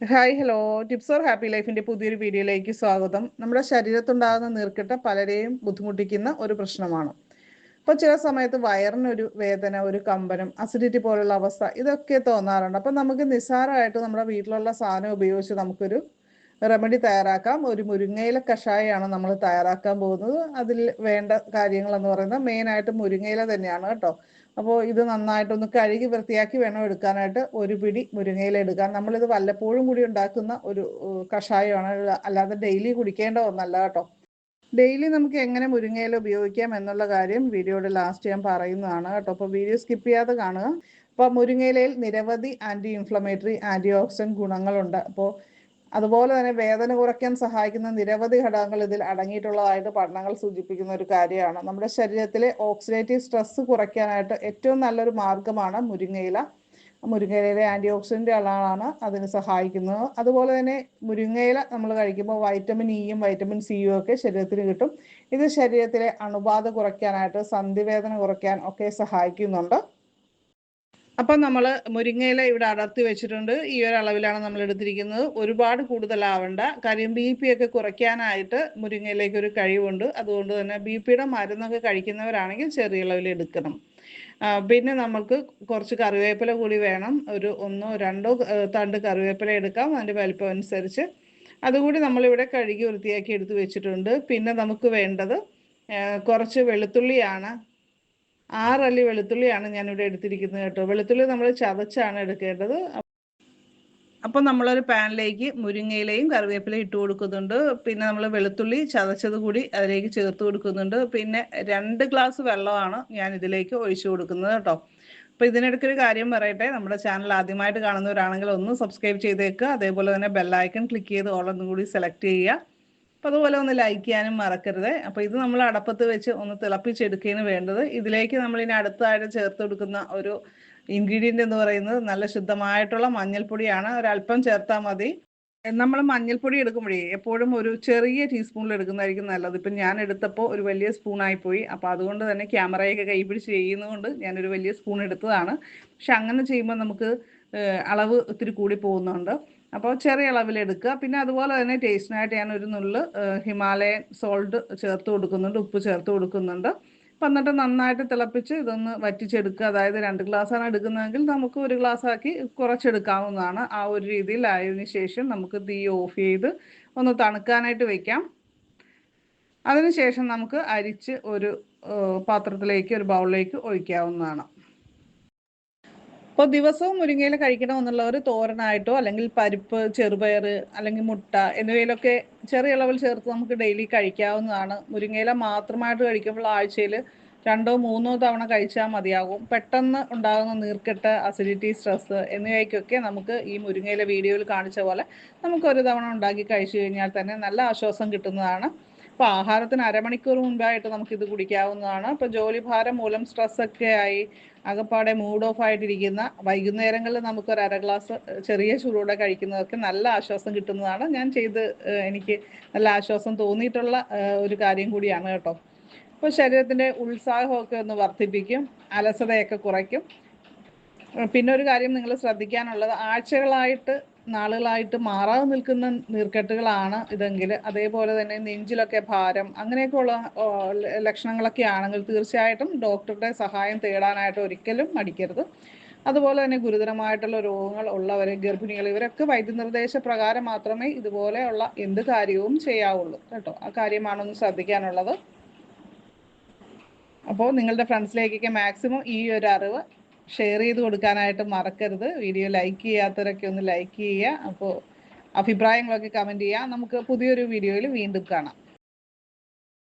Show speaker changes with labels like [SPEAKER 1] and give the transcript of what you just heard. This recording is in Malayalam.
[SPEAKER 1] Hi hello tips or happy ലൈഫിന്റെ പുതിയൊരു വീഡിയോയിലേക്ക് സ്വാഗതം. നമ്മുടെ ശരീരത്തുണ്ടാകുന്ന നീർക്കെട്ട് പലരെയും ബുദ്ധിമുട്ടിക്കുന്ന ഒരു പ്രശ്നമാണ്. അപ്പോൾ ചില സമയത്ത് വയറിനൊരു വേദന ഒരു കമ്പനം അസിഡിറ്റി പോലുള്ള അവസ്ഥ ഇതൊക്കെ തോന്നാറുണ്ട്. അപ്പം നമുക്ക് നിസ്സാരമായിട്ട് നമ്മുടെ വീട്ടിലുള്ള സാധനം ഉപയോഗിച്ച് നമുക്കൊരു റെമഡി തയ്യാറാക്കാം. ഒരു മുരിങ്ങയില കഷായമാണ് നമ്മൾ തയ്യാറാക്കാൻ പോകുന്നത്. അതിൽ വേണ്ട കാര്യങ്ങൾ എന്ന് പറയുന്നത് മെയിനായിട്ട് മുരിങ്ങയില തന്നെയാണ് കേട്ടോ. അപ്പോൾ ഇത് നന്നായിട്ടൊന്ന് കഴുകി വൃത്തിയാക്കി വേണം എടുക്കാനായിട്ട് ഒരു പിടി മുരിങ്ങയില എടുക്കാൻ. നമ്മളിത് വല്ലപ്പോഴും കൂടി ഉണ്ടാക്കുന്ന ഒരു കഷായമാണ്. അല്ലാതെ ഡെയിലി കുടിക്കേണ്ട ഒന്നല്ല കേട്ടോ. ഡെയിലി നമുക്ക് എങ്ങനെ മുരിങ്ങയില ഉപയോഗിക്കാം എന്നുള്ള കാര്യം വീഡിയോയുടെ ലാസ്റ്റ് ഞാൻ പറയുന്നതാണ് കേട്ടോ. അപ്പോൾ വീഡിയോ സ്കിപ്പ് ചെയ്യാതെ കാണുക. അപ്പോൾ മുരിങ്ങയിലയിൽ നിരവധി ആന്റി ഇൻഫ്ലമേറ്ററി ആന്റി ഓക്സിഡന്റ് ഗുണങ്ങളുണ്ട്. അപ്പോൾ അതുപോലെ തന്നെ വേദന കുറയ്ക്കാൻ സഹായിക്കുന്ന നിരവധി ഘടകങ്ങൾ ഇതിൽ അടങ്ങിയിട്ടുള്ളതായിട്ട് പഠനങ്ങൾ സൂചിപ്പിക്കുന്ന ഒരു കാര്യമാണ്. നമ്മുടെ ശരീരത്തിലെ ഓക്സിഡേറ്റീവ് സ്ട്രെസ് കുറയ്ക്കാനായിട്ട് ഏറ്റവും നല്ലൊരു മാർഗമാണ് മുരിങ്ങയില. മുരിങ്ങയിലെ ആന്റി ഓക്സിഡന്റ് അളവാണ് അതിന് സഹായിക്കുന്നത്. അതുപോലെ തന്നെ മുരിങ്ങയില നമ്മൾ കഴിക്കുമ്പോൾ വൈറ്റമിൻ ഇയും വൈറ്റമിൻ സിയും ഒക്കെ ശരീരത്തിന് കിട്ടും. ഇത് ശരീരത്തിലെ അണുബാധ കുറയ്ക്കാനായിട്ട് സന്ധിവേദന കുറയ്ക്കാൻ ഒക്കെ സഹായിക്കുന്നുണ്ട്. അപ്പം നമ്മൾ മുരിങ്ങയില ഇവിടെ അടർത്തി വെച്ചിട്ടുണ്ട്. ഈ ഒരു അളവിലാണ് നമ്മൾ എടുത്തിരിക്കുന്നത്. ഒരുപാട് കൂടുതലാവണ്ട. കാര്യം ബി പി ഒക്കെ കുറയ്ക്കാനായിട്ട് മുരിങ്ങയിലേക്ക് ഒരു കഴിവുണ്ട്. അതുകൊണ്ട് തന്നെ ബി പിയുടെ മരുന്നൊക്കെ കഴിക്കുന്നവരാണെങ്കിൽ ചെറിയ അളവിൽ എടുക്കണം. പിന്നെ നമുക്ക് കുറച്ച് കറിവേപ്പില കൂടി വേണം. ഒരു ഒന്നോ രണ്ടോ തണ്ട് കറിവേപ്പില എടുക്കാം. അതിന്റെ വലിപ്പം അനുസരിച്ച്. അതുകൂടി നമ്മളിവിടെ കഴുകി വൃത്തിയാക്കി എടുത്ത് വെച്ചിട്ടുണ്ട്. പിന്നെ നമുക്ക് വേണ്ടത് കുറച്ച് വെളുത്തുള്ളിയാണ്. ആറല്ലി വെളുത്തുള്ളിയാണ് ഞാനിവിടെ എടുത്തിരിക്കുന്നത് കേട്ടോ. വെളുത്തുള്ളി നമ്മൾ ചതച്ചാണ് എടുക്കേണ്ടത്. അപ്പം നമ്മളൊരു പാനിലേക്ക് മുരിങ്ങയിലയും കറിവേപ്പിലയും ഇട്ട് കൊടുക്കുന്നുണ്ട്. പിന്നെ നമ്മൾ വെളുത്തുള്ളി ചതച്ചത് കൂടി അതിലേക്ക് ചേർത്ത് കൊടുക്കുന്നുണ്ട്. പിന്നെ രണ്ട് ഗ്ലാസ് വെള്ളമാണ് ഞാൻ ഇതിലേക്ക് ഒഴിച്ചു കൊടുക്കുന്നത് കേട്ടോ. അപ്പോൾ ഇതിനിടയ്ക്ക് ഒരു കാര്യം പറയട്ടെ. നമ്മുടെ ചാനൽ ആദ്യമായിട്ട് കാണുന്നവരാണെങ്കിൽ ഒന്ന് സബ്സ്ക്രൈബ് ചെയ്തേക്കുക അതേപോലെ തന്നെ ബെല്ലൈക്കൺ ക്ലിക്ക് ചെയ്ത് ഓളൊന്നും കൂടി സെലക്ട് ചെയ്യുക. അപ്പോൾ അതുപോലെ ഒന്ന് ലൈക്ക് ചെയ്യാനും മറക്കരുത്. അപ്പോൾ ഇത് നമ്മൾ അടപ്പത്ത് വെച്ച് ഒന്ന് തിളപ്പിച്ചെടുക്കുകയാണ് വേണ്ടത്. ഇതിലേക്ക് നമ്മൾ ഇനി അടുത്തായിട്ട് ചേർത്ത് കൊടുക്കുന്ന ഒരു ഇൻഗ്രീഡിയന്റ് എന്ന് പറയുന്നത് നല്ല ശുദ്ധമായിട്ടുള്ള മഞ്ഞൾപ്പൊടിയാണ്. ഒരല്പം ചേർത്താൽ മതി. നമ്മൾ മഞ്ഞൾപ്പൊടി എടുക്കുമ്പോഴേ എപ്പോഴും ഒരു ചെറിയ ടീസ്പൂണിൽ എടുക്കുന്നതായിരിക്കും നല്ലത്. ഇപ്പം ഞാൻ എടുത്തപ്പോൾ ഒരു വലിയ സ്പൂണായി പോയി അപ്പോൾ അതുകൊണ്ട് തന്നെ ക്യാമറയൊക്കെ കൈപിടിച്ച് ചെയ്യുന്നതുകൊണ്ട് ഞാനൊരു വലിയ സ്പൂൺ എടുത്തതാണ്. പക്ഷെ അങ്ങനെ ചെയ്യുമ്പോൾ നമുക്ക് അളവ് ഒത്തിരി കൂടി പോകുന്നുണ്ട്. അപ്പോൾ ചെറിയ അളവിൽ എടുക്കുക. പിന്നെ അതുപോലെ തന്നെ ടേസ്റ്റിനായിട്ട് ഞാൻ ഒരു നുള്ള് ഹിമാലയൻ സോൾട്ട് ചേർത്ത് കൊടുക്കുന്നുണ്ട് ഉപ്പ് ചേർത്ത് കൊടുക്കുന്നുണ്ട്. അപ്പം എന്നിട്ട് നന്നായിട്ട് തിളപ്പിച്ച് ഇതൊന്ന് വറ്റിച്ചെടുക്കുക. അതായത് രണ്ട് ഗ്ലാസ്സാണ് എടുക്കുന്നതെങ്കിൽ നമുക്ക് ഒരു ഗ്ലാസ് ആക്കി കുറച്ചെടുക്കാവുന്നതാണ്. ആ ഒരു രീതിയിൽ ആയതിനു ശേഷം നമുക്ക് തീ ഓഫ് ചെയ്ത് ഒന്ന് തണുക്കാനായിട്ട് വെക്കാം. അതിനുശേഷം നമുക്ക് അരിച്ച് ഒരു പാത്രത്തിലേക്ക് ഒരു ബൗളിലേക്ക് ഒഴിക്കാവുന്നതാണ്. അപ്പോൾ ദിവസവും മുരിങ്ങയില കഴിക്കണമെന്നുള്ളവർ തോരനായിട്ടോ അല്ലെങ്കിൽ പരിപ്പ് ചെറുപയർ അല്ലെങ്കിൽ മുട്ട എന്നിവയിലൊക്കെ ചെറിയ അളവിൽ ചേർത്ത് നമുക്ക് ഡെയിലി കഴിക്കാവുന്നതാണ്. മുരിങ്ങയില മാത്രമായിട്ട് കഴിക്കുമ്പോൾ ആഴ്ചയിൽ രണ്ടോ മൂന്നോ തവണ കഴിച്ചാൽ മതിയാകും. പെട്ടെന്ന് ഉണ്ടാകുന്ന നീർക്കെട്ട് അസിഡിറ്റി സ്ട്രെസ് എന്നിവയ്ക്കൊക്കെ നമുക്ക് ഈ മുരിങ്ങയില വീഡിയോയിൽ കാണിച്ച പോലെ നമുക്ക് ഒരു തവണ ഉണ്ടാക്കി കഴിച്ചു കഴിഞ്ഞാൽ തന്നെ നല്ല ആശ്വാസം കിട്ടുന്നതാണ്. അപ്പോൾ ആഹാരത്തിന് അരമണിക്കൂർ നമുക്ക് ഇത് കുടിക്കാവുന്നതാണ്. ഇപ്പോൾ ജോലിഭാരം മൂലം സ്ട്രെസ്സൊക്കെ ആയി അകപ്പാടെ മൂഡ് ഓഫ് ആയിട്ടിരിക്കുന്ന വൈകുന്നേരങ്ങളിൽ നമുക്ക് ഒരു അര ഗ്ലാസ് ചെറിയ ചൂടോടെ കഴിക്കുന്നതൊക്കെ നല്ല ആശ്വാസം കിട്ടുന്നതാണ്. ഞാൻ ചെയ്ത് എനിക്ക് നല്ല ആശ്വാസം തോന്നിയിട്ടുള്ള ഒരു കാര്യം കൂടിയാണ് കേട്ടോ. അപ്പോൾ ശരീരത്തിന്റെ ഉത്സാഹമൊക്കെ ഒന്ന് വർദ്ധിപ്പിക്കും അലസതയൊക്കെ കുറയ്ക്കും. പിന്നെ ഒരു കാര്യം നിങ്ങൾ ശ്രദ്ധിക്കാനുള്ളത് ആഴ്ചകളായിട്ട് നാളുകളായിട്ട് മാറാതെ നിൽക്കുന്ന നീർക്കെട്ടുകളാണ് ഇതെങ്കിൽ. അതേപോലെ തന്നെ നെഞ്ചിലൊക്കെ ഭാരം അങ്ങനെയൊക്കെയുള്ള ലക്ഷണങ്ങളൊക്കെ ആണെങ്കിൽ തീർച്ചയായിട്ടും ഡോക്ടറുടെ സഹായം തേടാനായിട്ട് ഒരിക്കലും മടിക്കരുത്. അതുപോലെ തന്നെ ഗുരുതരമായിട്ടുള്ള രോഗങ്ങൾ ഉള്ളവർ ഗർഭിണികൾ ഇവരൊക്കെ വൈദ്യനിർദ്ദേശ പ്രകാരം മാത്രമേ ഇതുപോലെയുള്ള എന്ത് കാര്യവും ചെയ്യാവുള്ളൂ. കേട്ടോ? ആ കാര്യമാണൊന്ന് ശ്രദ്ധിക്കാനുള്ളത്. അപ്പോൾ നിങ്ങളുടെ ഫ്രണ്ട്സിലേക്കൊക്കെ മാക്സിമം ഈ ഒരു അറിവ് ഷെയർ ചെയ്ത് കൊടുക്കാനായിട്ട് മറക്കരുത്. വീഡിയോ ലൈക്ക് ചെയ്യാത്തവരൊക്കെ ഒന്ന് ലൈക്ക് ചെയ്യുക. അപ്പോൾ അഭിപ്രായങ്ങളൊക്കെ കമന്റ് ചെയ്യുക. നമുക്ക് പുതിയൊരു വീഡിയോയിൽ വീണ്ടും കാണാം.